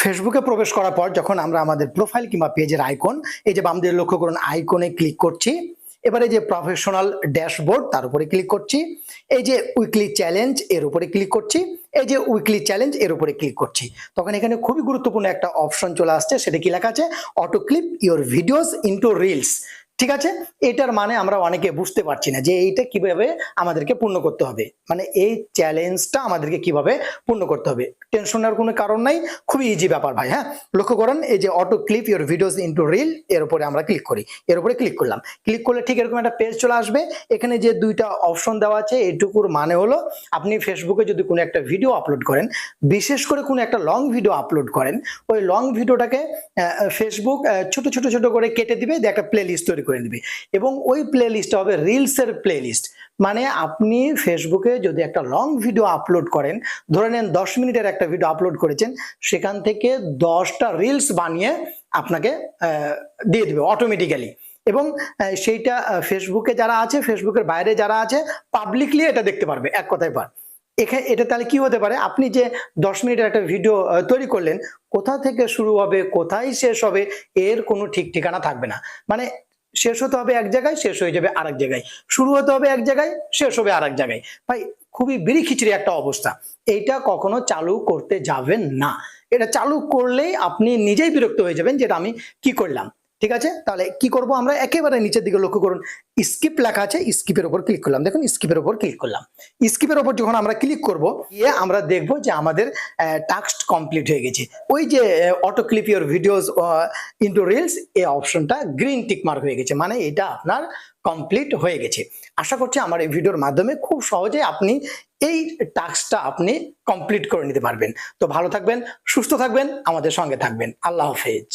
ফেসবুকে প্রবেশ করার পর যখন আমরা আমাদের প্রোফাইল কিংবা পেজের আইকন এই যে বামদের লক্ষ্য করুন আইকনে ক্লিক করছি। এবারে যে প্রফেশনাল ড্যাশবোর্ড তার উপরে ক্লিক করছি। এই যে উইকলি চ্যালেঞ্জ এর উপরে ক্লিক করছি। এই যে উইকলি চ্যালেঞ্জ এর উপরে ক্লিক করছি। তখন এখানে খুবই গুরুত্বপূর্ণ একটা অপশন চলে আসছে, সেটা কি লেখা আছে? Auto clip your videos into reels ঠিক আছে? এটার মানে আমরা অনেকে বুঝতে পারছি না যে এইটা কীভাবে আমাদেরকে পূর্ণ করতে হবে। মানে এই চ্যালেঞ্জটা আমাদেরকে কীভাবে পূর্ণ করতে হবে? টেনশনের কোনো কারণ নাই। খুবই ইজি ব্যাপার ভাই হ্যাঁ? লক্ষ্য করেন, এই যে auto clip your videos into reel এর উপরে আমরা ক্লিক করি। এর উপরে ক্লিক করলাম। ক্লিক করলে ঠিক এরকম একটা পেজ চলে আসবে। এখানে যে দুইটা অপশন দেওয়া আছে, এটুকুর মানে হলো, আপনি ফেসবুকে যদি কোনো একটা ভিডিও আপলোড করেন, বিশেষ করে কোনো একটা লং ভিডিও আপলোড করেন, ওই লং ভিডিওটাকে ফেসবুক ছোট ছোট ছোট করে কেটে দিবে, দিয়ে একটা প্লে লিস্ট তৈরি করে দিবে এবং ওই প্লে লিস্টটা হবে রিলসের প্লে লিস্ট মানে আপনি ফেসবুকে যদি একটা লং ভিডিও আপলোড করেন, ধরে নেন দশ মিনিটের একটা ভিডিও আপলোড করেছেন, সেখান থেকে দশটা রিলস বানিয়ে আপনাকে দিয়ে দেবে অটোমেটিক্যালি এবং সেইটা ফেসবুকে যারা আছে ফেসবুকের বাইরে যারা আছে পাবলিকলি এটা দেখতে পারবে এক কথায় পার। এখানে এটা তাহলে কি হতে পারে? আপনি যে দশ মিনিটের একটা ভিডিও তৈরি করলেন, কোথা থেকে শুরু হবে, কোথায় শেষ হবে, এর কোনো ঠিক ঠিকানা থাকবে না। মানে শেষ হতে হবে এক জায়গায়, শেষ হয়ে যাবে আরেক জায়গায়। শুরু হতে হবে এক জায়গায়, শেষ হবে আরেক জায়গায়। ভাই, খুবই বিড়ি খিচড়ি একটা অবস্থা। এইটা কখনো চালু করতে যাবেন না। এটা চালু করলেই আপনি নিজেই বিরক্ত হয়ে যাবেন যেটা আমি কি করলাম। ঠিক আছে? তাহলে কি করব আমরা? একেবারে নিচের দিকে লক্ষ্য করুন। স্কিপ লেখা আছে স্কিপের উপর ক্লিক করলাম। দেখুন স্কিপের উপর ক্লিক করলাম। স্কিপের উপর যখন আমরা ক্লিক করব, গিয়ে আমরা দেখব যে আমাদের টাস্ক কমপ্লিট হয়ে গেছে। ওই যে auto clip your videos into reels এই অপশনটা গ্রিন টিক মার্ক হয়ে গেছে। মানে এটা আপনার কমপ্লিট হয়ে গেছে। আশা করছি আমার এই ভিডিওর মাধ্যমে খুব সহজে আপনি এই টাস্কটা আপনি কমপ্লিট করে নিতে পারবেন। তো ভালো থাকবেন, সুস্থ থাকবেন, আমাদের সঙ্গে থাকবেন। আল্লাহ হাফেজ।